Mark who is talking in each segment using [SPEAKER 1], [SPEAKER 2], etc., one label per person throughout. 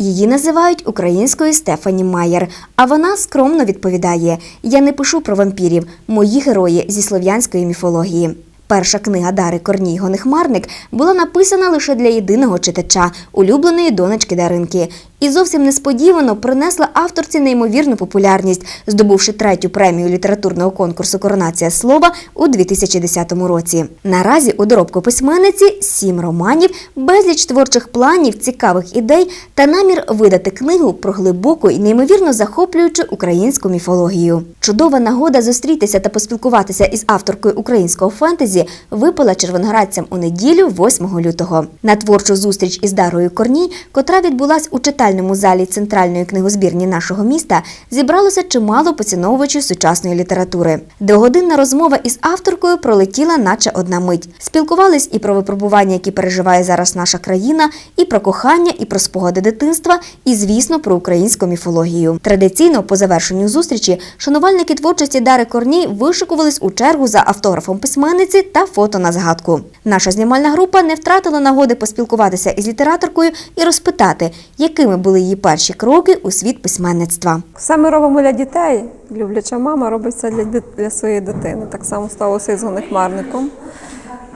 [SPEAKER 1] Її називають українською Стефані Майер. А вона скромно відповідає: Я не пишу про вампірів, мої герої зі слов'янської міфології. Перша книга Дари Корній Гонихмарник була написана лише для єдиного читача, улюбленої донечки Даринки, і зовсім несподівано принесла авторці неймовірну популярність, здобувши третю премію літературного конкурсу Коронація слова у 2010 році. Наразі у доробку письменниці сім романів, безліч творчих планів, цікавих ідей та намір видати книгу про глибоку і неймовірно захоплюючу українську міфологію. Чудова нагода зустрітися та поспілкуватися із авторкою українського фентезі випала червоноградцям у неділю, 8 лютого. На творчу зустріч із Дарою Корній, котра відбулась у читальному залі центральної книгозбірні нашого міста, зібралося чимало поціновувачів сучасної літератури. Двогодинна розмова із авторкою пролетіла, наче одна мить. Спілкувались і про випробування, які переживає зараз наша країна, і про кохання, і про спогади дитинства, і, звісно, про українську міфологію. Традиційно, по завершенню зустрічі, шанувальники творчості Дари Корній вишикувались у чергу за автографом письменниці та фото на згадку. Наша знімальна група не втратила нагоди поспілкуватися із літераторкою і розпитати, якими були її перші кроки у світ письменництва.
[SPEAKER 2] Все ми робимо для дітей. Любляча мама робить все для, для своєї дитини. Так само сталося і з гонехмарником.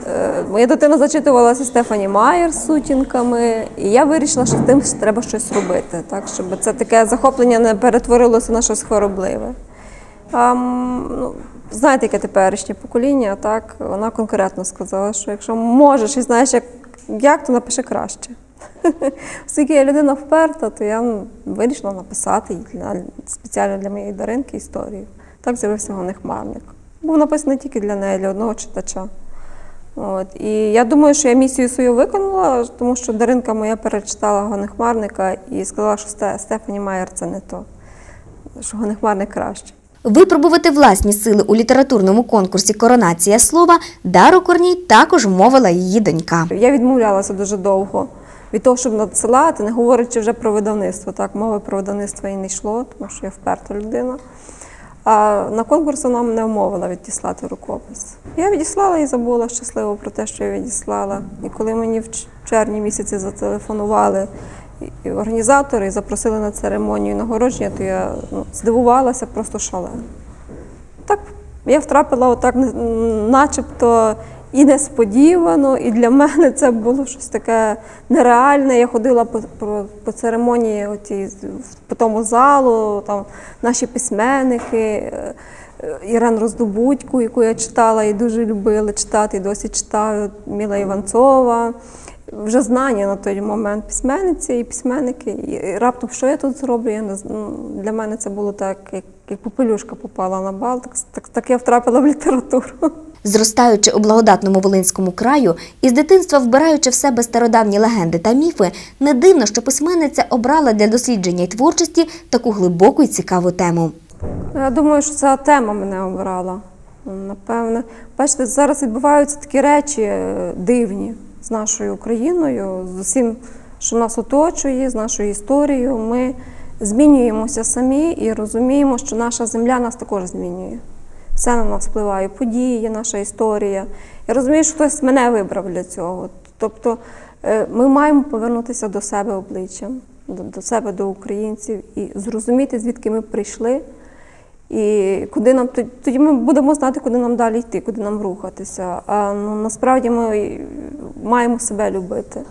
[SPEAKER 2] Е, Моя дитина зачитувалася Стефані Майер з сутінками, і я вирішила, що тим треба щось робити, так, щоб це таке захоплення не перетворилося на щось хворобливе. А, ну, знаєте, яке теперішнє покоління, так? Вона конкретно сказала, що якщо можеш і знаєш, як, як то напиши краще. Оскільки я людина вперта, то я вирішила написати спеціально для моєї Даринки історію. Так з'явився гонехмарник. Був написаний тільки для неї, для одного читача. От. І я думаю, що я місію свою виконала, тому що Даринка моя перечитала гонехмарника і сказала, що Стефані Майер це не то, що гонехмарник краще.
[SPEAKER 1] Випробувати власні сили у літературному конкурсі Коронація слова Дару Корній також вмовила її донька.
[SPEAKER 2] Я відмовлялася дуже довго від того, щоб надсилати, не говорячи вже про видавництво. Так, мови про видавництво і не йшло, тому що я вперта людина. А на конкурс вона мене вмовила відіслати рукопис. Я відіслала і забула щасливо про те, що я відіслала. І коли мені в червні місяці зателефонували і організатори і запросили на церемонію нагородження, то я ну, здивувалася просто шалено. Так, я втрапила отак, начебто і несподівано, і для мене це було щось таке нереальне. Я ходила по, по, по церемонії оті, по тому залу, там наші письменники. е, Ірен Роздобудьку, яку я читала і дуже любила читати, і досі читаю, Міла Іванцова. Вже знані на той момент письменниці і письменники. І раптом, що я тут зроблю, я не ну, для мене це було так, як, як попелюшка попала на бал, так, так, так я втрапила в літературу.
[SPEAKER 1] Зростаючи у благодатному Волинському краю і з дитинства вбираючи в себе стародавні легенди та міфи, не дивно, що письменниця обрала для дослідження й творчості таку глибоку й цікаву тему.
[SPEAKER 2] Я думаю, що ця тема мене обрала. Напевне, бачите, зараз відбуваються такі речі е, дивні з нашою Україною, з усім, що нас оточує, з нашою історією. Ми змінюємося самі і розуміємо, що наша земля нас також змінює. Все на нас впливає, події, наша історія. Я розумію, що хтось мене вибрав для цього. Тобто е, ми маємо повернутися до себе обличчям, до, себе, до українців і зрозуміти, звідки ми прийшли. І куди нам тоді ми будемо знати, куди нам далі йти, куди нам рухатися. А ну насправді ми маємо себе любити.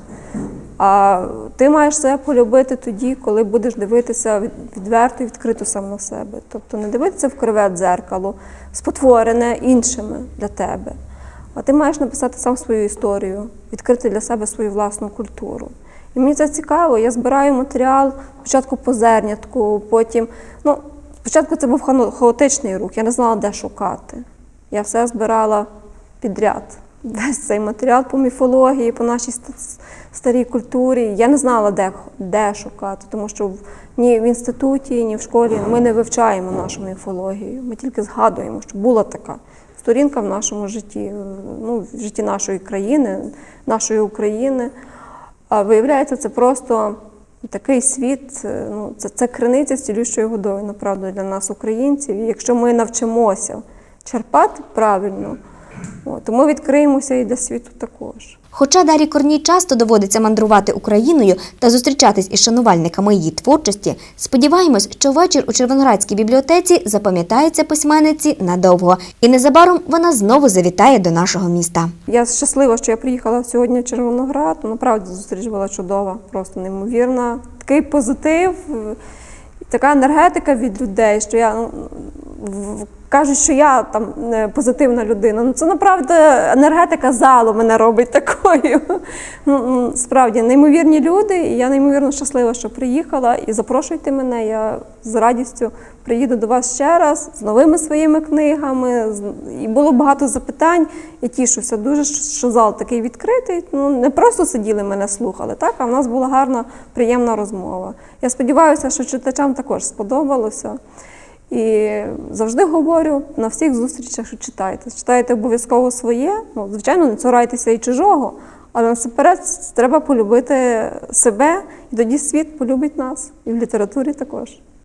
[SPEAKER 2] А ти маєш себе полюбити тоді, коли будеш дивитися відверто і відкрито сам на себе. Тобто не дивитися в криве дзеркало, спотворене іншими для тебе. А ти маєш написати сам свою історію, відкрити для себе свою власну культуру. І мені це цікаво. Я збираю матеріал спочатку по зернятку, потім. Ну, спочатку це був хаотичний рух, я не знала, де шукати. Я все збирала підряд. Весь цей матеріал по міфології, по нашій старій культурі. Я не знала, де, де шукати, тому що ні в інституті, ні в школі ми не вивчаємо нашу міфологію. Ми тільки згадуємо, що була така сторінка в нашому житті, е, ну, в житті нашої країни, нашої України. А виявляється, це просто такий світ, е, ну, це, це криниця з цілющою водою, направду, для нас, українців. І якщо ми навчимося черпати правильно, тому відкриємося і для світу також.
[SPEAKER 1] Хоча Дарі Корній часто доводиться мандрувати Україною та зустрічатись із шанувальниками її творчості, сподіваємось, що вечір у Червоноградській бібліотеці запам'ятається письменниці надовго, і незабаром вона знову завітає до нашого міста.
[SPEAKER 2] Я щаслива, що я приїхала сьогодні в Червоноград. Ну, Направді зустріч була чудова, просто неймовірна. Такий позитив, така енергетика від людей, що я ну, кажуть, що я там е, позитивна людина. Ну це направді енергетика залу мене робить такою. Ну, Справді неймовірні люди, і я неймовірно щаслива, що приїхала. І запрошуйте мене. Я з радістю приїду до вас ще раз з новими своїми книгами. І було багато запитань. Я тішуся дуже, що зал такий відкритий. Ну не просто сиділи мене слухали, так а в нас була гарна, приємна розмова. Я сподіваюся, що читачам також сподобалося. І завжди говорю на всіх зустрічах, що читайте. Читайте обов'язково своє. Ну, звичайно, не цурайтеся і чужого, але насамперед треба полюбити себе, і тоді світ полюбить нас, і в літературі також.